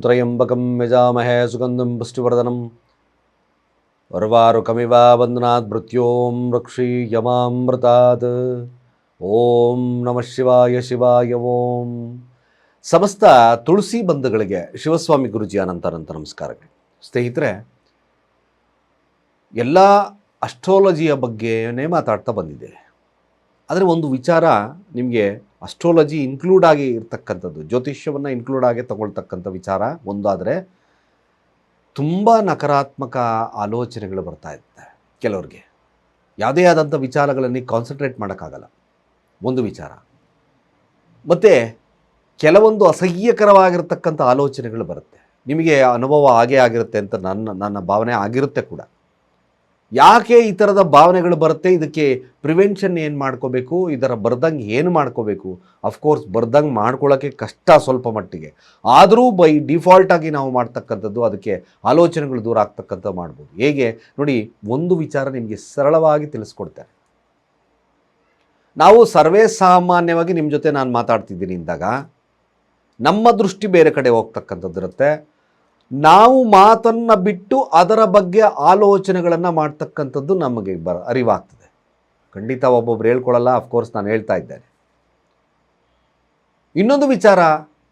ತ್ರಯಂಬಕಂ ಯಜಾಮಹೇ ಸುಗಂಧಂ ಪುಷ್ಟಿವರ್ಧನಂ ವರ್ವಾರುಕಮಿವ ವಂದನಾತ್ ಮೃತ್ಯೋಂ ರಕ್ಷಿ ಯಮಾಮೃತಾತ್ ಓಂ ನಮಃ ಶಿವಾಯ ಶಿವಾಯ ಓಂ ಸಮಸ್ತ ತುಳಸಿ ಬಂಧುಗಳಿಗೆ ಶಿವಸ್ವಾಮಿ ಗುರುಜಿ ಅನಂತರಂತ ಅನಂತ ನಮಸ್ಕಾರಗಳು. ಸ್ನೇಹಿತರೆ, ಎಲ್ಲ ಅಸ್ಟ್ರಾಲಜಿಯ ಬಗ್ಗೆನೇ ಮಾತಾಡ್ತಾ ಬಂದಿದೆ. ಆದರೆ ಒಂದು ವಿಚಾರ ನಿಮಗೆ ಅಸ್ಟ್ರಾಲಜಿ ಇನ್ಕ್ಲೂಡ್ ಆಗಿ ಇರ್ತಕ್ಕಂಥದ್ದು, ಜ್ಯೋತಿಷ್ಯವನ್ನು ಇನ್ಕ್ಲೂಡ್ ಆಗಿ ತಗೊಳ್ತಕ್ಕಂಥ ವಿಚಾರ ಒಂದಾದರೆ ತುಂಬ ನಕಾರಾತ್ಮಕ ಆಲೋಚನೆಗಳು ಬರ್ತಾ ಇರುತ್ತೆ ಕೆಲವ್ರಿಗೆ. ಯಾವುದೇ ಆದಂಥ ವಿಚಾರಗಳಲ್ಲಿ ಕಾನ್ಸಂಟ್ರೇಟ್ ಮಾಡೋಕ್ಕಾಗಲ್ಲ. ಒಂದು ವಿಚಾರ. ಮತ್ತು ಕೆಲವೊಂದು ಅಸಹ್ಯಕರವಾಗಿರ್ತಕ್ಕಂಥ ಆಲೋಚನೆಗಳು ಬರುತ್ತೆ. ನಿಮಗೆ ಅನುಭವ ಹಾಗೇ ಆಗಿರುತ್ತೆ ಅಂತ ನನ್ನ ನನ್ನ ಭಾವನೆ ಆಗಿರುತ್ತೆ ಕೂಡ. ಯಾಕೆ ಈ ಥರದ ಭಾವನೆಗಳು ಬರುತ್ತೆ? ಇದಕ್ಕೆ ಪ್ರಿವೆನ್ಷನ್ ಏನು ಮಾಡ್ಕೋಬೇಕು? ಇದರ ಬರ್ದಂಗೆ ಏನು ಮಾಡ್ಕೋಬೇಕು? ಅಫ್ಕೋರ್ಸ್ ಬರ್ದಂಗೆ ಮಾಡ್ಕೊಳ್ಳೋಕ್ಕೆ ಕಷ್ಟ ಸ್ವಲ್ಪ ಮಟ್ಟಿಗೆ. ಆದರೂ ಬೈ ಡಿಫಾಲ್ಟಾಗಿ ನಾವು ಮಾಡ್ತಕ್ಕಂಥದ್ದು ಅದಕ್ಕೆ ಆಲೋಚನೆಗಳು ದೂರ ಆಗ್ತಕ್ಕಂಥ ಮಾಡ್ಬೋದು. ಹೇಗೆ? ನೋಡಿ, ಒಂದು ವಿಚಾರ ನಿಮಗೆ ಸರಳವಾಗಿ ತಿಳಿಸ್ಕೊಡ್ತಾರೆ ನಾವು ಸರ್ವೇ ಸಾಮಾನ್ಯವಾಗಿ ನಿಮ್ಮ ಜೊತೆ ನಾನು ಮಾತಾಡ್ತಿದ್ದೀನಿ ಅಂದಾಗ ನಮ್ಮ ದೃಷ್ಟಿ ಬೇರೆ ಕಡೆ ಹೋಗ್ತಕ್ಕಂಥದ್ದು ಇರುತ್ತೆ ನಾವು ಮಾತನ್ನು ಬಿಟ್ಟು ಅದರ ಬಗ್ಗೆ ಆಲೋಚನೆಗಳನ್ನು ಮಾಡ್ತಕ್ಕಂಥದ್ದು ನಮಗೆ ಬರ ಅರಿವಾಗ್ತದೆ. ಖಂಡಿತ ಒಬ್ಬೊಬ್ರು ಹೇಳ್ಕೊಳ್ಳಲ್ಲ ಅಫ್ಕೋರ್ಸ್ ನಾನು ಹೇಳ್ತಾ ಇದ್ದೇನೆ. ಇನ್ನೊಂದು ವಿಚಾರ,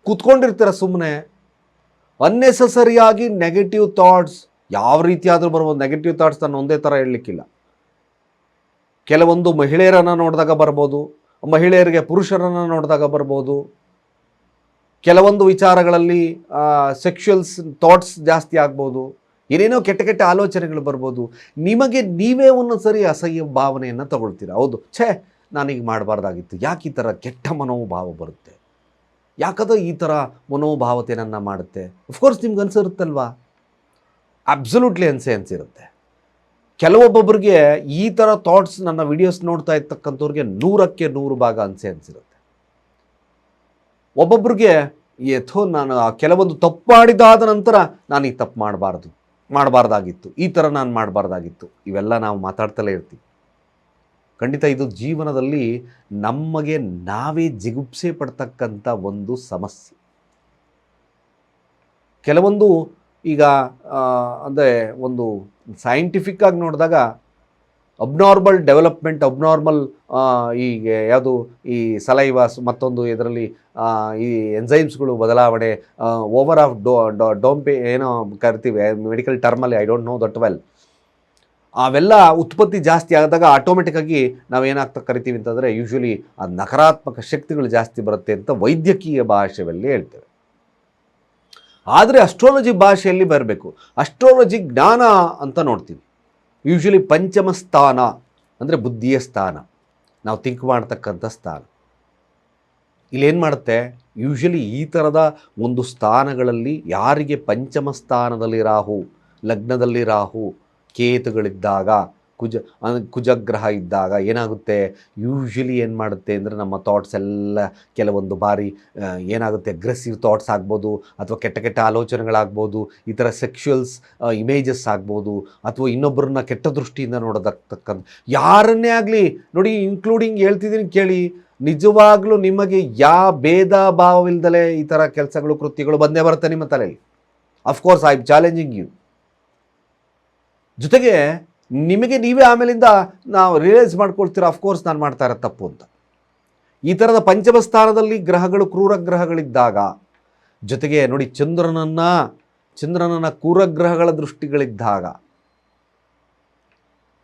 ಕೂತ್ಕೊಂಡಿರ್ತೀರ ಸುಮ್ಮನೆ ಅನ್ನೆಸಸರಿಯಾಗಿ ನೆಗೆಟಿವ್ ಥಾಟ್ಸ್ ಯಾವ ರೀತಿಯಾದರೂ ಬರ್ಬೋದು ನೆಗೆಟಿವ್ ಥಾಟ್ಸ್ ನಾನು ಒಂದೇ ಥರ ಹೇಳಲಿಕ್ಕಿಲ್ಲ. ಕೆಲವೊಂದು ಮಹಿಳೆಯರನ್ನು ನೋಡಿದಾಗ ಬರ್ಬೋದು, ಮಹಿಳೆಯರಿಗೆ ಪುರುಷರನ್ನು ನೋಡಿದಾಗ ಬರ್ಬೋದು ಕೆಲವೊಂದು ವಿಚಾರಗಳಲ್ಲಿ ಸೆಕ್ಷುವಲ್ಸ್ ಥಾಟ್ಸ್ ಜಾಸ್ತಿ ಆಗ್ಬೋದು, ಏನೇನೋ ಕೆಟ್ಟ ಕೆಟ್ಟ ಆಲೋಚನೆಗಳು ಬರ್ಬೋದು. ನಿಮಗೆ ನೀವೇ ಒಂದೊಂದು ಸರಿ ಅಸಹ್ಯ ಭಾವನೆಯನ್ನು ತಗೊಳ್ತೀರ? ಹೌದು. ಛೇ, ನಾನೀಗ ಮಾಡಬಾರ್ದಾಗಿತ್ತು. ಯಾಕೆ ಈ ಥರ ಕೆಟ್ಟ ಮನೋಭಾವ ಬರುತ್ತೆ? ಯಾಕಂದ್ರೆ ಈ ಥರ ಮನೋಭಾವತೆ ನನ್ನ ಮಾಡುತ್ತೆ ಅಫ್ಕೋರ್ಸ್ ನಿಮ್ಗೆ ಅನಿಸಿರುತ್ತಲ್ವಾ? ಅಬ್ಸಲ್ಯೂಟ್ಲಿ ಅನ್ಸೆ, ಅನಿಸಿರುತ್ತೆ. ಕೆಲವೊಬ್ಬೊಬ್ಬರಿಗೆ ಈ ಥರ ಥಾಟ್ಸ್ ನನ್ನ ವಿಡಿಯೋಸ್ ನೋಡ್ತಾ ಇರ್ತಕ್ಕಂಥವ್ರಿಗೆ ನೂರಕ್ಕೆ ನೂರು ಭಾಗ ಅನಿಸೆ, ಅನ್ಸಿರುತ್ತೆ. ಒಬ್ಬೊಬ್ರಿಗೆ ಯಥೋ ನಾನು ಕೆಲವೊಂದು ತಪ್ಪು ಮಾಡಿದಾದ ನಂತರ ನಾನು ಈ ತಪ್ಪು ಮಾಡಬಾರ್ದು, ಮಾಡಬಾರ್ದಾಗಿತ್ತು. ಈ ಥರ ನಾನು ಮಾಡಬಾರ್ದಾಗಿತ್ತು. ಇವೆಲ್ಲ ನಾವು ಮಾತಾಡ್ತಲೇ ಇರ್ತೀವಿ. ಖಂಡಿತ ಇದು ಜೀವನದಲ್ಲಿ ನಮಗೆ ನಾವೇ ಜಿಗುಪ್ಸೆ ಪಡ್ತಕ್ಕಂಥ ಒಂದು ಸಮಸ್ಯೆ. ಕೆಲವೊಂದು ಈಗ ಅಂದರೆ ಒಂದು ಸೈಂಟಿಫಿಕ್ಕಾಗಿ ನೋಡಿದಾಗ ಅಬ್ನಾರ್ಮಲ್ ಡೆವಲಪ್ಮೆಂಟ್ ಅಬ್ನಾರ್ಮಲ್ ಈ, ಯಾವುದು, ಈ ಸಲೈವಾಸ್ ಮತ್ತೊಂದು ಇದರಲ್ಲಿ ಈ ಎನ್ಸೈಮ್ಸ್ಗಳು ಬದಲಾವಣೆ ಓವರ್ ಆಫ್ ಡೋ ಡೋಂಪೆ ಏನೋ ಕರಿತೀವಿ medical ಟರ್ಮಲ್ಲಿ I don't know that well ಅವೆಲ್ಲ ಉತ್ಪತ್ತಿ ಜಾಸ್ತಿ ಆದಾಗ ಆಟೋಮೆಟಿಕ್ಕಾಗಿ ನಾವೇನಾಗ್ತಾ ಕರಿತೀವಿ ಅಂತಂದರೆ ಯೂಶ್ವಲಿ ಆ ನಕಾರಾತ್ಮಕ ಶಕ್ತಿಗಳು ಜಾಸ್ತಿ ಬರುತ್ತೆ ಅಂತ ವೈದ್ಯಕೀಯ ಭಾಷೆಯಲ್ಲಿ ಹೇಳ್ತೇವೆ. ಆದರೆ ಅಸ್ಟ್ರಾಲಜಿ ಭಾಷೆಯಲ್ಲಿ ಬರಬೇಕು. ಅಸ್ಟ್ರಾಲಜಿ ಜ್ಞಾನ ಅಂತ ನೋಡ್ತೀವಿ. ಯೂಶ್ವಲಿ ಪಂಚಮ ಸ್ಥಾನ ಅಂದರೆ ಬುದ್ಧಿಯ ಸ್ಥಾನ. ನಾವು ಥಿಂಕ್ ಮಾಡ್ತಕ್ಕಂಥ ಸ್ಥಾನ. ಇಲ್ಲೇನು ಮಾಡುತ್ತೆ? ಯೂಶ್ವಲಿ ಈ ಥರದ ಒಂದು ಸ್ಥಾನಗಳಲ್ಲಿ ಯಾರಿಗೆ ಪಂಚಮ ಸ್ಥಾನದಲ್ಲಿ ರಾಹು, ಲಗ್ನದಲ್ಲಿ ರಾಹು, ಕೇತುಗಳಿದ್ದಾಗ ಕುಜ ಕುಜಗ್ರಹ ಇದ್ದಾಗ ಏನಾಗುತ್ತೆ? ಯೂಶ್ವಲಿ ಏನು ಮಾಡುತ್ತೆ ಅಂದರೆ ನಮ್ಮ ಥಾಟ್ಸ್ ಎಲ್ಲ ಕೆಲವೊಂದು ಬಾರಿ ಏನಾಗುತ್ತೆ? ಅಗ್ರೆಸಿವ್ ಥಾಟ್ಸ್ ಆಗ್ಬೋದು, ಅಥವಾ ಕೆಟ್ಟ ಕೆಟ್ಟ ಆಲೋಚನೆಗಳಾಗ್ಬೋದು, ಈ ಥರ ಸೆಕ್ಷುವಲ್ಸ್ ಇಮೇಜಸ್ ಆಗ್ಬೋದು, ಅಥವಾ ಇನ್ನೊಬ್ಬರನ್ನ ಕೆಟ್ಟ ದೃಷ್ಟಿಯಿಂದ ನೋಡೋದಾಗ್ತಕ್ಕಂಥ ಯಾರನ್ನೇ ಆಗಲಿ, ನೋಡಿ ಇನ್ಕ್ಲೂಡಿಂಗ್ ಹೇಳ್ತಿದ್ದೀನಿ ಕೇಳಿ, ನಿಜವಾಗ್ಲೂ ನಿಮಗೆ ಯಾವ ಭೇದ ಭಾವವಿಲ್ದಲೇ ಈ ಥರ ಕೆಲಸಗಳು, ಕೃತ್ಯಗಳು ಬಂದೇ ಬರುತ್ತೆ ನಿಮ್ಮ ತಲೆಯಲ್ಲಿ? ಅಫ್ಕೋರ್ಸ್ ಐ ಚಾಲೆಂಜಿಂಗ್ ಯು ಜೊತೆಗೆ ನಿಮಗೆ ನೀವೇ ಆಮೇಲಿಂದ ನಾವು ರಿಯಲೈಸ್ ಮಾಡ್ಕೊಳ್ತೀರ ಅಫ್ಕೋರ್ಸ್ ನಾನು ಮಾಡ್ತಾ ಇರೋ ತಪ್ಪು ಅಂತ. ಈ ಥರದ ಪಂಚಮ ಸ್ಥಾನದಲ್ಲಿ ಗ್ರಹಗಳು ಕ್ರೂರ ಗ್ರಹಗಳಿದ್ದಾಗ, ಜೊತೆಗೆ ನೋಡಿ ಚಂದ್ರನನ್ನು, ಚಂದ್ರನನ್ನ ಕ್ರೂರಗ್ರಹಗಳ ದೃಷ್ಟಿಗಳಿದ್ದಾಗ,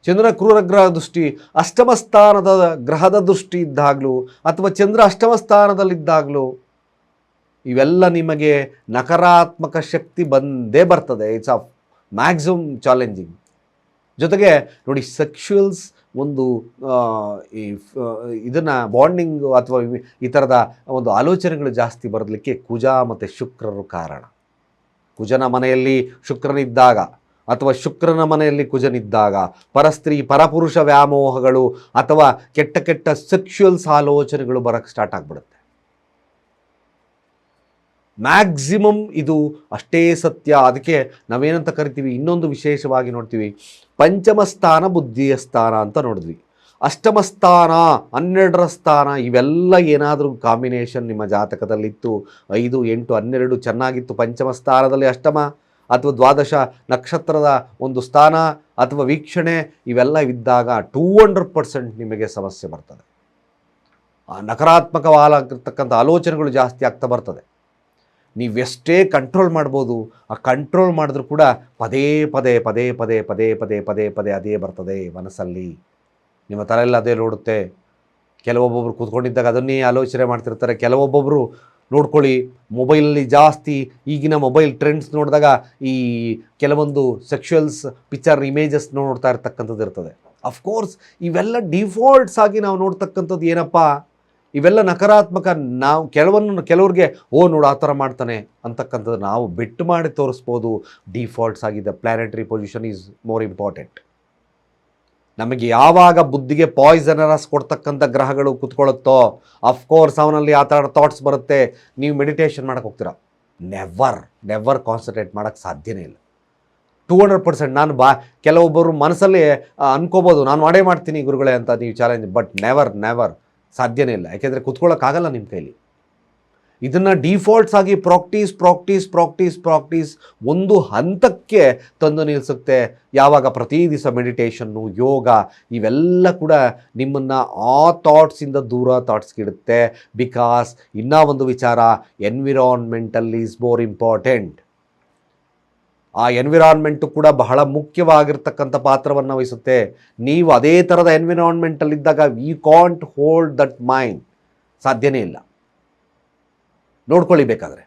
ಚಂದ್ರ ಕ್ರೂರಗ್ರಹ ದೃಷ್ಟಿ ಅಷ್ಟಮ ಸ್ಥಾನದ ಗ್ರಹದ ದೃಷ್ಟಿ ಇದ್ದಾಗಲೂ, ಅಥವಾ ಚಂದ್ರ ಅಷ್ಟಮ ಸ್ಥಾನದಲ್ಲಿದ್ದಾಗಲೂ ಇವೆಲ್ಲ ನಿಮಗೆ ನಕಾರಾತ್ಮಕ ಶಕ್ತಿ ಬಂದೇ ಬರ್ತದೆ. ಇಟ್ಸ್ ಅ ಮ್ಯಾಕ್ಸಿಮಮ್ ಚಾಲೆಂಜಿಂಗ್ ಜೊತೆಗೆ ನೋಡಿ ಸೆಕ್ಷುವಲ್ಸ್ ಒಂದು ಈ ಇದನ್ನು ಬಾಂಡಿಂಗ್ ಅಥವಾ ಈ ಥರದ ಒಂದು ಆಲೋಚನೆಗಳು ಜಾಸ್ತಿ ಬರಲಿಕ್ಕೆ ಕುಜ ಮತ್ತು ಶುಕ್ರರು ಕಾರಣ. ಕುಜನ ಮನೆಯಲ್ಲಿ ಶುಕ್ರನಿದ್ದಾಗ ಅಥವಾ ಶುಕ್ರನ ಮನೆಯಲ್ಲಿ ಕುಜನಿದ್ದಾಗ ಪರಸ್ತ್ರೀ ಪರಪುರುಷ ವ್ಯಾಮೋಹಗಳು ಅಥವಾ ಕೆಟ್ಟ ಕೆಟ್ಟ ಸೆಕ್ಷುವಲ್ಸ್ ಆಲೋಚನೆಗಳು ಬರೋಕ್ಕೆ ಸ್ಟಾರ್ಟ್ ಆಗಿಬಿಡುತ್ತೆ. ಮ್ಯಾಕ್ಸಿಮಮ್ ಇದು ಅಷ್ಟೇ ಸತ್ಯ. ಅದಕ್ಕೆ ನಾವೇನಂತ ಕರಿತೀವಿ? ಇನ್ನೊಂದು ವಿಶೇಷವಾಗಿ ನೋಡ್ತೀವಿ. ಪಂಚಮ ಸ್ಥಾನ, ಬುದ್ಧಿಯ ಸ್ಥಾನ ಅಂತ ನೋಡಿದ್ವಿ. ಅಷ್ಟಮ ಸ್ಥಾನ, ಹನ್ನೆರಡರ ಸ್ಥಾನ, ಇವೆಲ್ಲ ಏನಾದರೂ ಕಾಂಬಿನೇಷನ್ ನಿಮ್ಮ ಜಾತಕದಲ್ಲಿತ್ತು. ಐದು, ಎಂಟು, ಹನ್ನೆರಡು ಚೆನ್ನಾಗಿತ್ತು ಪಂಚಮ ಸ್ಥಾನದಲ್ಲಿ ಅಷ್ಟಮ ಅಥವಾ ದ್ವಾದಶ ನಕ್ಷತ್ರದ ಒಂದು ಸ್ಥಾನ ಅಥವಾ ವೀಕ್ಷಣೆ, ಇವೆಲ್ಲ ಇದ್ದಾಗ ಟೂ ಹಂಡ್ರೆಡ್ ಪರ್ಸೆಂಟ್ ನಿಮಗೆ ಸಮಸ್ಯೆ ಬರ್ತದೆ. ನಕಾರಾತ್ಮಕವಾಗಿರ್ತಕ್ಕಂಥ ಆಲೋಚನೆಗಳು ಜಾಸ್ತಿ ಆಗ್ತಾ ಬರ್ತದೆ. ನೀವೆಷ್ಟೇ ಕಂಟ್ರೋಲ್ ಮಾಡ್ಬೋದು, ಆ ಕಂಟ್ರೋಲ್ ಮಾಡಿದ್ರೂ ಕೂಡ ಪದೇ ಪದೇ ಪದೇ ಪದೇ ಪದೇ ಪದೇ ಪದೇ ಪದೇ ಅದೇ ಬರ್ತದೆ ಮನಸ್ಸಲ್ಲಿ. ನಿಮ್ಮ ತಲೆಯಲ್ಲಿ ಅದೇ ನೋಡುತ್ತೆ ಕೆಲವೊಬ್ಬೊಬ್ರು ಕೂತ್ಕೊಂಡಿದ್ದಾಗ ಅದನ್ನೇ ಆಲೋಚನೆ ಮಾಡ್ತಿರ್ತಾರೆ. ಕೆಲವೊಬ್ಬೊಬ್ಬರು ನೋಡ್ಕೊಳ್ಳಿ ಮೊಬೈಲಲ್ಲಿ ಜಾಸ್ತಿ ಈಗಿನ ಮೊಬೈಲ್ ಟ್ರೆಂಡ್ಸ್ ನೋಡಿದಾಗ ಈ ಕೆಲವೊಂದು ಸೆಕ್ಷುವಲ್ಸ್ ಪಿಕ್ಚರ್ ಇಮೇಜಸ್ ನೋಡ್ತಾ ಇರ್ತಕ್ಕಂಥದ್ದು ಇರ್ತದೆ. ಅಫ್ಕೋರ್ಸ್ ಇವೆಲ್ಲ ಡಿಫಾಲ್ಟ್ಸ್ ಆಗಿ ನಾವು ನೋಡ್ತಕ್ಕಂಥದ್ದು ಏನಪ್ಪ? ಇವೆಲ್ಲ ನಕಾರಾತ್ಮಕ ನಾವು ಕೆಲವನ್ನು ಕೆಲವ್ರಿಗೆ, ಓ ನೋಡು ಆ ಥರ ಮಾಡ್ತಾನೆ ಅಂತಕ್ಕಂಥದ್ದು ನಾವು ಬಿಟ್ಟು ಮಾಡಿ ತೋರಿಸ್ಬೋದು. ಡಿಫಾಲ್ಟ್ಸ್ ಆಗಿದೆ. Planetary position is more important ನಮಗೆ ಯಾವಾಗ ಬುದ್ಧಿಗೆ ಪಾಯ್ಸನರಸ್ ಕೊಡ್ತಕ್ಕಂಥ ಗ್ರಹಗಳು ಕುತ್ಕೊಳ್ಳುತ್ತೋ ಅಫ್ಕೋರ್ಸ್ ಅವನಲ್ಲಿ ಆ ಥರ ಥಾಟ್ಸ್ ಬರುತ್ತೆ. ನೀವು ಮೆಡಿಟೇಷನ್ ಮಾಡಕ್ಕೆ ಹೋಗ್ತೀರಾ? ನೆವರ್ ನೆವರ್ ಕಾನ್ಸಂಟ್ರೇಟ್ ಮಾಡೋಕ್ಕೆ ಸಾಧ್ಯನೇ ಇಲ್ಲ. ಟೂ ಹಂಡ್ರೆಡ್ ಪರ್ಸೆಂಟ್ ನಾನು ಬಾ, ಕೆಲವೊಬ್ಬರು ಮನಸ್ಸಲ್ಲಿ ಅನ್ಕೋಬೋದು. ನಾನು ಮಾಡೇ ಮಾಡ್ತೀನಿ ಗುರುಗಳೇ ಅಂತ ನೀವು ಚಾಲೆಂಜ್ ಬಟ್ ನೆವರ್ ನೆವರ್ ಸಾಧ್ಯನೇ ಇಲ್ಲ. ಯಾಕೆಂದರೆ ಕುತ್ಕೊಳ್ಳೋಕ್ಕಾಗಲ್ಲ ನಿಮ್ಮ ಕೈಲಿ. ಇದನ್ನು ಡಿಫಾಲ್ಟ್ಸ್ ಆಗಿ ಪ್ರಾಕ್ಟೀಸ್ ಪ್ರಾಕ್ಟೀಸ್ ಪ್ರಾಕ್ಟೀಸ್ ಪ್ರಾಕ್ಟೀಸ್ ಒಂದು ಹಂತಕ್ಕೆ ತಂದು ನಿಲ್ಲಿಸುತ್ತೆ ಯಾವಾಗ ಪ್ರತಿ ದಿವಸ ಮೆಡಿಟೇಷನ್ನು ಯೋಗ ಇವೆಲ್ಲ ಕೂಡ ನಿಮ್ಮನ್ನು ಆ ಥಾಟ್ಸಿಂದ ದೂರ ಥಾಟ್ಸ್ಗಿಡುತ್ತೆ ಬಿಕಾಸ್ ಇನ್ನೂ ಒಂದು ವಿಚಾರ ಎನ್ವಿರಾನ್ಮೆಂಟಲ್ ಈಸ್ ಮೋರ್ ಇಂಪಾರ್ಟೆಂಟ್ ಆ ಎನ್ವಿರಾನ್ಮೆಂಟು ಕೂಡ ಬಹಳ ಮುಖ್ಯವಾಗಿರ್ತಕ್ಕಂಥ ಪಾತ್ರವನ್ನು ವಹಿಸುತ್ತೆ. ನೀವು ಅದೇ ಥರದ ಎನ್ವಿರಾನ್ಮೆಂಟಲ್ಲಿದ್ದಾಗ we can't hold that mind ಸಾಧ್ಯನೇ ಇಲ್ಲ. ನೋಡ್ಕೊಳ್ಳಿ ಬೇಕಾದರೆ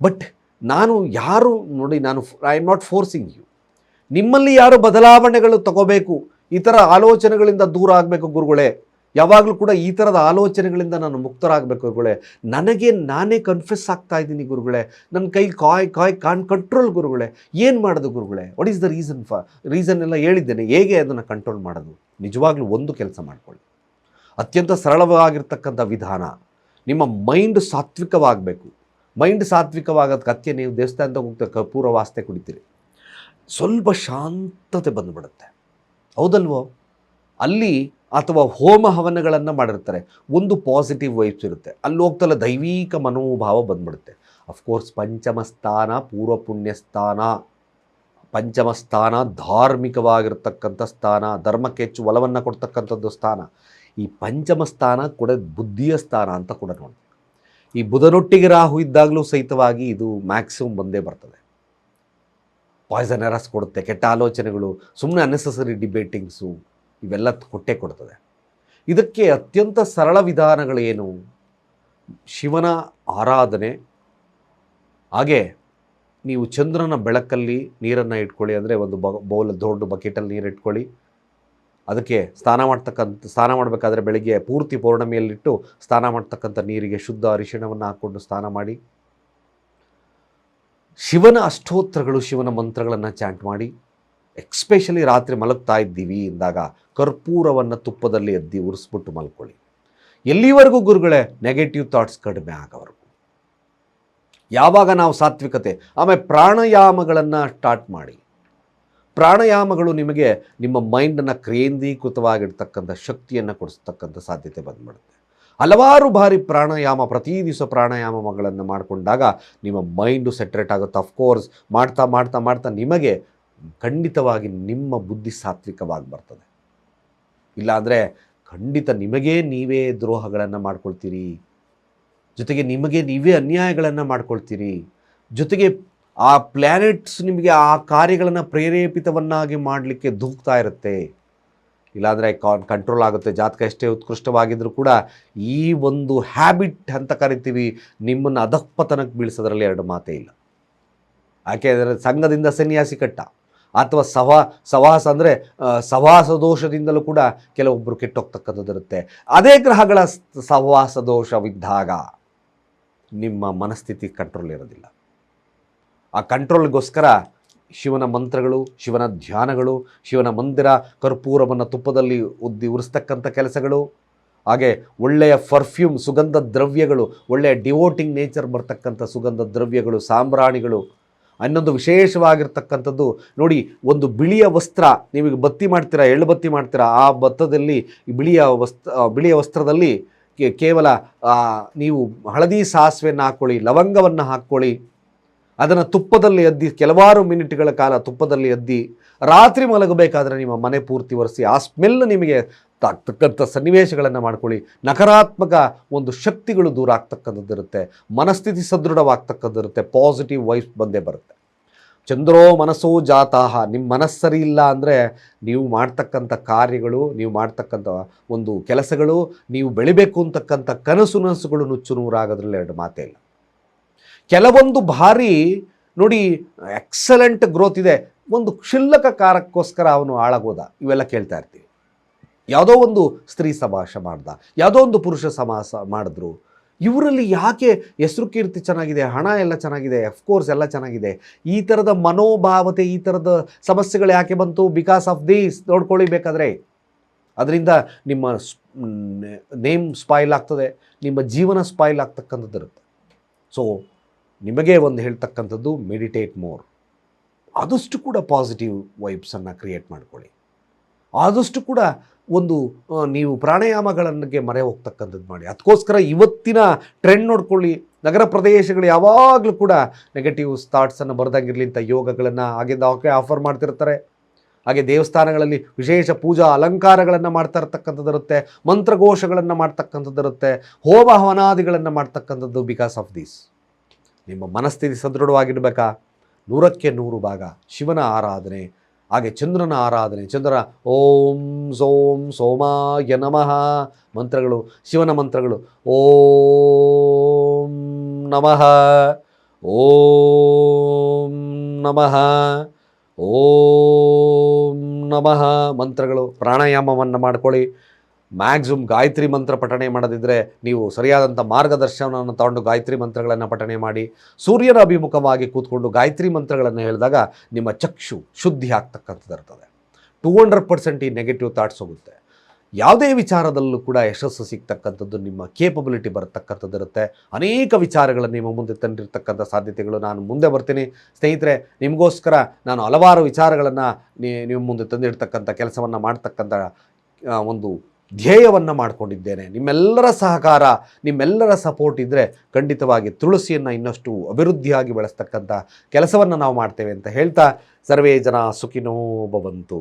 ಬಟ್ ನಾನು ಯಾರು ನೋಡಿ ನಾನು I am not forcing you ನಿಮ್ಮಲ್ಲಿ ಯಾರು ಬದಲಾವಣೆಗಳು ತಗೋಬೇಕು, ಈ ಥರ ಆಲೋಚನೆಗಳಿಂದ ದೂರ ಆಗಬೇಕು ಗುರುಗಳೇ ಯಾವಾಗಲೂ ಕೂಡ ಈ ಥರದ ಆಲೋಚನೆಗಳಿಂದ ನಾನು ಮುಕ್ತರಾಗಬೇಕು ಗುರುಗಳೇ. ನನಗೆ ನಾನೇ ಕನ್ಫ್ಯೂಸ್ ಆಗ್ತಾ ಇದ್ದೀನಿ ಗುರುಗಳೇ. ನನ್ನ ಕೈ ಕಾಯ್ ಕಾಯ್, ಕಾನ್ ಕಂಟ್ರೋಲ್ ಗುರುಗಳೇ. ಏನು ಮಾಡೋದು ಗುರುಗಳೇ? What is the reason for reason ಎಲ್ಲ ಹೇಳಿದ್ದೇನೆ. ಹೇಗೆ ಅದನ್ನು ಕಂಟ್ರೋಲ್ ಮಾಡೋದು? ನಿಜವಾಗ್ಲೂ ಒಂದು ಕೆಲಸ ಮಾಡ್ಕೊಳ್ಳಿ. ಅತ್ಯಂತ ಸರಳವಾಗಿರ್ತಕ್ಕಂಥ ವಿಧಾನ, ನಿಮ್ಮ ಮೈಂಡ್ ಸಾತ್ವಿಕವಾಗಬೇಕು. ಮೈಂಡ್ ಸಾತ್ವಿಕವಾಗೋದಕ್ಕೆ ಅತ್ಯ ನೀವು ದೇವಸ್ಥಾನದಾಗ ಹೋಗ್ತಾ ಕರ್ಪೂರ ವಾಸನೆ ಕುಡಿತೀರಿ. ಸ್ವಲ್ಪ ಶಾಂತತೆ ಬಂದುಬಿಡುತ್ತೆ. ಹೌದಲ್ವೋ? ಅಲ್ಲಿ ಅಥವಾ ಹೋಮ ಹವನಗಳನ್ನು ಮಾಡಿರ್ತಾರೆ. ಒಂದು ಪಾಸಿಟಿವ್ ವೈಬ್ಸ್ ಇರುತ್ತೆ. ಅಲ್ಲಿ ಹೋಗ್ತಲ್ಲ ದೈವಿಕ ಮನೋಭಾವ ಬಂದ್ಬಿಡುತ್ತೆ. ಅಫ್ಕೋರ್ಸ್ ಪಂಚಮ ಸ್ಥಾನ ಪೂರ್ವ ಪುಣ್ಯ ಸ್ಥಾನ ಪಂಚಮ ಸ್ಥಾನ ಧಾರ್ಮಿಕವಾಗಿರ್ತಕ್ಕಂಥ ಸ್ಥಾನ, ಧರ್ಮಕ್ಕೆ ಹೆಚ್ಚು ಒಲವನ್ನು ಕೊಡ್ತಕ್ಕಂಥದ್ದು ಸ್ಥಾನ. ಈ ಪಂಚಮ ಸ್ಥಾನ ಕೂಡ ಬುದ್ಧಿಯ ಸ್ಥಾನ ಅಂತ ಕೂಡ ನೋಡಿ ಈ ಬುಧನೊಟ್ಟಿಗೆ ರಾಹು ಇದ್ದಾಗಲೂ ಸಹಿತವಾಗಿ ಇದು ಮ್ಯಾಕ್ಸಿಮಮ್ ಬಂದೇ ಬರ್ತದೆ. ಪಾಯ್ಸನ್ ಎರಸ್ ಕೊಡುತ್ತೆ, ಕೆಟ್ಟ ಆಲೋಚನೆಗಳು ಸುಮ್ಮನೆ ಅನ್ನೆಸಸರಿ ಡಿಬೇಟಿಂಗ್ಸು ಇವೆಲ್ಲ ಕೊಟ್ಟೆ ಕೊಡ್ತದೆ. ಇದಕ್ಕೆ ಅತ್ಯಂತ ಸರಳ ವಿಧಾನಗಳೇನು? ಶಿವನ ಆರಾಧನೆ, ಹಾಗೆ ನೀವು ಚಂದ್ರನ ಬೆಳಕಲ್ಲಿ ನೀರನ್ನು ಇಟ್ಕೊಳ್ಳಿ ಅಂದರೆ ಒಂದು ಬ, ಬೌಲ್, ದೊಡ್ಡ ಬಕೆಟಲ್ಲಿ ನೀರು ಇಟ್ಕೊಳ್ಳಿ. ಅದಕ್ಕೆ ಸ್ನಾನ ಮಾಡ್ತಕ್ಕಂಥ, ಸ್ನಾನ ಮಾಡಬೇಕಾದ್ರೆ ಬೆಳಿಗ್ಗೆ ಪೂರ್ತಿ ಪೌರ್ಣಮಿಯಲ್ಲಿಟ್ಟು ಸ್ನಾನ ಮಾಡ್ತಕ್ಕಂಥ ನೀರಿಗೆ ಶುದ್ಧ ಅರಿಶಿಣವನ್ನು ಹಾಕ್ಕೊಂಡು ಸ್ನಾನ ಮಾಡಿ. ಶಿವನ ಅಷ್ಟೋತ್ರಗಳು, ಶಿವನ ಮಂತ್ರಗಳನ್ನು ಚಾಂಟ್ ಮಾಡಿ. ಎಕ್ಸ್ಪೆಷಲಿ ರಾತ್ರಿ ಮಲಗ್ತಾ ಇದ್ದೀವಿ ಎಂದಾಗ ಕರ್ಪೂರವನ್ನು ತುಪ್ಪದಲ್ಲಿ ಎದ್ದಿ ಉರಿಸ್ಬಿಟ್ಟು ಮಲ್ಕೊಳ್ಳಿ. ಎಲ್ಲಿವರೆಗೂ ಗುರುಗಳೇ ನೆಗೆಟಿವ್ ಥಾಟ್ಸ್ ಕಡಿಮೆ ಆಗೋವರೆಗೂ? ಯಾವಾಗ ನಾವು ಸಾತ್ವಿಕತೆ? ಆಮೇಲೆ ಪ್ರಾಣಾಯಾಮಗಳನ್ನು ಸ್ಟಾರ್ಟ್ ಮಾಡಿ. ಪ್ರಾಣಾಯಾಮಗಳು ನಿಮಗೆ ನಿಮ್ಮ ಮೈಂಡನ್ನು ಕೇಂದ್ರೀಕೃತವಾಗಿರ್ತಕ್ಕಂಥ ಶಕ್ತಿಯನ್ನು ಕೊಡಿಸ್ತಕ್ಕಂಥ ಸಾಧ್ಯತೆ ಬಂದ್ಬಿಡುತ್ತೆ. ಹಲವಾರು ಬಾರಿ ಪ್ರಾಣಾಯಾಮ, ಪ್ರತಿ ದಿವಸ ಪ್ರಾಣಾಯಾಮಗಳನ್ನು ಮಾಡಿಕೊಂಡಾಗ ನಿಮ್ಮ ಮೈಂಡು ಸೆಟ್ರೇಟ್ ಆಗುತ್ತೆ. ಅಫ್ಕೋರ್ಸ್ ಮಾಡ್ತಾ ಮಾಡ್ತಾ ಮಾಡ್ತಾ ನಿಮಗೆ ಖಂಡಿತವಾಗಿ ನಿಮ್ಮ ಬುದ್ಧಿ ಸಾತ್ವಿಕವಾಗಿ ಬರ್ತದೆ. ಇಲ್ಲಾಂದರೆ ಖಂಡಿತ ನಿಮಗೇ ನೀವೇ ದ್ರೋಹಗಳನ್ನು ಮಾಡ್ಕೊಳ್ತೀರಿ. ಜೊತೆಗೆ ನಿಮಗೆ ನೀವೇ ಅನ್ಯಾಯಗಳನ್ನು ಮಾಡ್ಕೊಳ್ತೀರಿ. ಜೊತೆಗೆ ಆ ಪ್ಲ್ಯಾನೆಟ್ಸ್ ನಿಮಗೆ ಆ ಕಾರ್ಯಗಳನ್ನು ಪ್ರೇರೇಪಿತವನ್ನಾಗಿ ಮಾಡಲಿಕ್ಕೆ ದೂಕ್ತಾ ಇರುತ್ತೆ. ಇಲ್ಲಾಂದರೆ ಕಾನ್ ಕಂಟ್ರೋಲ್ ಆಗುತ್ತೆ. ಜಾತಕ ಎಷ್ಟೇ ಉತ್ಕೃಷ್ಟವಾಗಿದ್ದರೂ ಕೂಡ ಈ ಒಂದು ಹ್ಯಾಬಿಟ್ ಅಂತ ಕರಿತೀವಿ, ನಿಮ್ಮನ್ನು ಅಧಃಪತನಕ್ಕೆ ಬೀಳಿಸೋದ್ರಲ್ಲಿ ಎರಡು ಮಾತೇ ಇಲ್ಲ. ಯಾಕೆಂದರೆ ಸಂಘದಿಂದ ಸನ್ಯಾಸಿ ಕಟ್ಟ. ಅಥವಾ ಸವಾ, ಸವಾಸ ಅಂದರೆ ಸವಾಸ ದೋಷದಿಂದಲೂ ಕೂಡ ಕೆಲವೊಬ್ಬರು ಕೆಟ್ಟೋಗ್ತಕ್ಕಂಥದ್ದು ಇರುತ್ತೆ ಅದೇ ಗ್ರಹಗಳ ಸವಾಸ ದೋಷವಿದ್ದಾಗ ನಿಮ್ಮ ಮನಸ್ಥಿತಿ ಕಂಟ್ರೋಲ್ ಇರೋದಿಲ್ಲ. ಆ ಕಂಟ್ರೋಲ್ಗೋಸ್ಕರ ಶಿವನ ಮಂತ್ರಗಳು, ಶಿವನ ಧ್ಯಾನಗಳು, ಶಿವನ ಮಂದಿರ ಕರ್ಪೂರವನ್ನು ತುಪ್ಪದಲ್ಲಿ ಉದ್ದಿ ಉರಿಸ್ತಕ್ಕಂಥ ಕೆಲಸಗಳು, ಹಾಗೆ ಒಳ್ಳೆಯ ಪರ್ಫ್ಯೂಮ್ ಸುಗಂಧ ದ್ರವ್ಯಗಳು, ಒಳ್ಳೆಯ ಡಿವೋಟಿಂಗ್ ನೇಚರ್ ಬರ್ತಕ್ಕಂಥ ಸುಗಂಧ ದ್ರವ್ಯಗಳು, ಸಾಂಬ್ರಾಣಿಗಳು ಇನ್ನೊಂದು ವಿಶೇಷವಾಗಿರ್ತಕ್ಕಂಥದ್ದು. ನೋಡಿ, ಒಂದು ಬಿಳಿಯ ವಸ್ತ್ರ ನಿಮಗೆ ಬತ್ತಿ ಮಾಡ್ತೀರಾ, ಎಳ್ಳು ಬತ್ತಿ ಮಾಡ್ತೀರಾ, ಆ ಭತ್ತದಲ್ಲಿ ಬಿಳಿಯ ವಸ್ತ್ರ ಬಿಳಿಯ ವಸ್ತ್ರದಲ್ಲಿ ಕೇವಲ ನೀವು ಹಳದಿ ಸಾಸಿವೆಯನ್ನು ಹಾಕ್ಕೊಳ್ಳಿ, ಲವಂಗವನ್ನು ಹಾಕ್ಕೊಳ್ಳಿ, ಅದನ್ನು ತುಪ್ಪದಲ್ಲಿ ಅದ್ದಿ ಕೆಲವಾರು ಮಿನಿಟ್ಗಳ ಕಾಲ ತುಪ್ಪದಲ್ಲಿ ಅದ್ದಿ ರಾತ್ರಿ ಮಲಗಬೇಕಾದ್ರೆ ನಿಮ್ಮ ಮನೆ ಪೂರ್ತಿ ಒರೆಸಿ, ಆ ಸ್ಮೆಲ್ ನಿಮಗೆ ತಾಗ್ತಕ್ಕಂಥ ಸನ್ನಿವೇಶಗಳನ್ನು ಮಾಡ್ಕೊಳ್ಳಿ. ನಕಾರಾತ್ಮಕ ಒಂದು ಶಕ್ತಿಗಳು ದೂರ ಆಗ್ತಕ್ಕಂಥದ್ದಿರುತ್ತೆ ಮನಸ್ಥಿತಿ ಸದೃಢವಾಗ್ತಕ್ಕಂಥದ್ದಿರುತ್ತೆ. ಪಾಸಿಟಿವ್ ವೈಫ್ ಬಂದೇ ಬರುತ್ತೆ. ಚಂದ್ರೋ ಮನಸ್ಸೋ ಜಾತಾಹ. ನಿಮ್ಮ ಮನಸ್ಸು ಸರಿ ಇಲ್ಲ ಅಂದರೆ ನೀವು ಮಾಡ್ತಕ್ಕಂಥ ಕಾರ್ಯಗಳು, ನೀವು ಮಾಡ್ತಕ್ಕಂಥ ಒಂದು ಕೆಲಸಗಳು, ನೀವು ಬೆಳಿಬೇಕು ಅಂತಕ್ಕಂಥ ಕನಸು ನನಸುಗಳು ನುಚ್ಚು ನೂರಾಗೋದ್ರಲ್ಲಿ ಎರಡು ಮಾತೇ ಇಲ್ಲ. ಕೆಲವೊಂದು ಬಾರಿ ನೋಡಿ ಎಕ್ಸಲೆಂಟ್ ಗ್ರೋತ್ ಇದೆ. ಒಂದು ಕ್ಷುಲ್ಲಕ ಕಾರಕ್ಕೋಸ್ಕರ ಅವನು ಹಾಳಾಗೋದ. ಇವೆಲ್ಲ ಕೇಳ್ತಾ ಇರ್ತೀವಿ. ಯಾವುದೋ ಒಂದು ಸ್ತ್ರೀ ಸಮಾಸ ಮಾಡ್ದ, ಯಾವುದೋ ಒಂದು ಪುರುಷ ಸಮಾಸ ಮಾಡಿದ್ರು. ಇವರಲ್ಲಿ ಯಾಕೆ ಹೆಸರು ಕೀರ್ತಿ ಚೆನ್ನಾಗಿದೆ, ಹಣ ಎಲ್ಲ ಚೆನ್ನಾಗಿದೆ ಅಫ್ಕೋರ್ಸ್ ಎಲ್ಲ ಚೆನ್ನಾಗಿದೆ. ಈ ಥರದ ಮನೋಭಾವತೆ, ಈ ಥರದ ಸಮಸ್ಯೆಗಳು ಯಾಕೆ ಬಂತು? ಬಿಕಾಸ್ ಆಫ್ ದೀಸ್ ನೋಡ್ಕೊಳ್ಳಿ ಬೇಕಾದರೆ. ಅದರಿಂದ ನಿಮ್ಮ ನೇಮ್ ಸ್ಪಾಯ್ಲ್ ಆಗ್ತದೆ, ನಿಮ್ಮ ಜೀವನ ಸ್ಪಾಯ್ಲ್ ಆಗ್ತಕ್ಕಂಥದ್ದು ಇರುತ್ತೆ. ಸೊ ನಿಮಗೆ ಒಂದು ಹೇಳ್ತಕ್ಕಂಥದ್ದು ಮೆಡಿಟೇಟ್ ಮೋರ್ ಆದಷ್ಟು ಕೂಡ ಪಾಸಿಟಿವ್ ವೈಬ್ಸನ್ನು ಕ್ರಿಯೇಟ್ ಮಾಡ್ಕೊಳ್ಳಿ. ಆದಷ್ಟು ಕೂಡ ಒಂದು ನೀವು ಪ್ರಾಣಾಯಾಮಗಳಿಗೆ ಮರೆ ಹೋಗ್ತಕ್ಕಂಥದ್ದು ಮಾಡಿ. ಅದಕ್ಕೋಸ್ಕರ ಇವತ್ತಿನ ಟ್ರೆಂಡ್ ನೋಡ್ಕೊಳ್ಳಿ. ನಗರ ಪ್ರದೇಶಗಳು ಯಾವಾಗಲೂ ಕೂಡ ನೆಗೆಟಿವ್ ಥಾಟ್ಸನ್ನು ಬರ್ದಂಗಿರಲಿ ಅಂತ ಯೋಗಗಳನ್ನು ಆಗಿಂದ ಅವಕ್ಕೆ ಆಫರ್ ಮಾಡ್ತಿರ್ತಾರೆ. ಹಾಗೆ ದೇವಸ್ಥಾನಗಳಲ್ಲಿ ವಿಶೇಷ ಪೂಜಾ ಅಲಂಕಾರಗಳನ್ನು ಮಾಡ್ತಾ ಇರ್ತಕ್ಕಂಥದ್ದಿರುತ್ತೆ ಮಂತ್ರಘೋಷಗಳನ್ನು ಮಾಡ್ತಕ್ಕಂಥದ್ದಿರುತ್ತೆ ಹೋಮ ಹವನಾದಿಗಳನ್ನು ಮಾಡ್ತಕ್ಕಂಥದ್ದು ಬಿಕಾಸ್ ಆಫ್ ದಿಸ್ ನಿಮ್ಮ ಮನಸ್ಥಿತಿ ಸದೃಢವಾಗಿರ್ಬೇಕಾ? ನೂರಕ್ಕೆ ನೂರು ಭಾಗ. ಶಿವನ ಆರಾಧನೆ. ಹಾಗೆ ಚಂದ್ರನ ಆರಾಧನೆ, ಚಂದ್ರ ಓಂ ಸೋಂ ಸೋಮಾಯ ನಮಃ ಮಂತ್ರಗಳು, ಶಿವನ ಮಂತ್ರಗಳು, ಓಂ ನಮಃ ಓಂ ನಮಃ ಓಂ ನಮಃ ಮಂತ್ರಗಳು, ಪ್ರಾಣಾಯಾಮವನ್ನು ಮಾಡ್ಕೊಳ್ಳಿ. ಮ್ಯಾಕ್ಸಿಮಮ್ ಗಾಯತ್ರಿ ಮಂತ್ರ ಪಠಣೆ ಮಾಡದಿದ್ದರೆ ನೀವು ಸರಿಯಾದಂಥ ಮಾರ್ಗದರ್ಶನವನ್ನು ತಗೊಂಡು ಗಾಯತ್ರಿ ಮಂತ್ರಗಳನ್ನು ಪಠಣೆ ಮಾಡಿ ಸೂರ್ಯನ ಅಭಿಮುಖವಾಗಿ ಕೂತ್ಕೊಂಡು ಗಾಯತ್ರಿ ಮಂತ್ರಗಳನ್ನು ಹೇಳಿದಾಗ ನಿಮ್ಮ ಚಕ್ಷು ಶುದ್ಧಿ ಆಗ್ತಕ್ಕಂಥದ್ದು ಇರ್ತದೆ. ಟೂ ಹಂಡ್ರೆಡ್ ಪರ್ಸೆಂಟ್ ಈ ನೆಗೆಟಿವ್ ಥಾಟ್ಸ್ ಹೋಗುತ್ತೆ. ಯಾವುದೇ ವಿಚಾರದಲ್ಲೂ ಕೂಡ ಯಶಸ್ಸು ಸಿಗ್ತಕ್ಕಂಥದ್ದು ನಿಮ್ಮ ಕೇಪಬಿಲಿಟಿ ಬರತಕ್ಕಂಥದ್ದು ಇರುತ್ತೆ. ಅನೇಕ ವಿಚಾರಗಳನ್ನು ನಿಮ್ಮ ಮುಂದೆ ತಂದಿರತಕ್ಕಂಥ ಸಾಧ್ಯತೆಗಳು ನಾನು ಮುಂದೆ ಬರ್ತೀನಿ. ಸ್ನೇಹಿತರೆ, ನಿಮಗೋಸ್ಕರ ನಾನು ಹಲವಾರು ವಿಚಾರಗಳನ್ನು ನಿಮ್ಮ ಮುಂದೆ ತಂದಿಡ್ತಕ್ಕಂಥ ಕೆಲಸವನ್ನು ಮಾಡ್ತಕ್ಕಂಥ ಒಂದು ಧ್ಯೇಯವನ್ನು ಮಾಡಿಕೊಂಡಿದ್ದೇನೆ. ನಿಮ್ಮೆಲ್ಲರ ಸಹಕಾರ, ನಿಮ್ಮೆಲ್ಲರ ಸಪೋರ್ಟ್ ಇದ್ದರೆ ಖಂಡಿತವಾಗಿ ತುಳಸಿಯನ್ನು ಇನ್ನಷ್ಟು ಅಭಿವೃದ್ಧಿಯಾಗಿ ಬೆಳೆಸ್ತಕ್ಕಂಥ ಕೆಲಸವನ್ನು ನಾವು ಮಾಡ್ತೇವೆ ಅಂತ ಹೇಳ್ತಾ ಸರ್ವೇ ಜನ ಸುಖಿನೋ ಭವಂತು.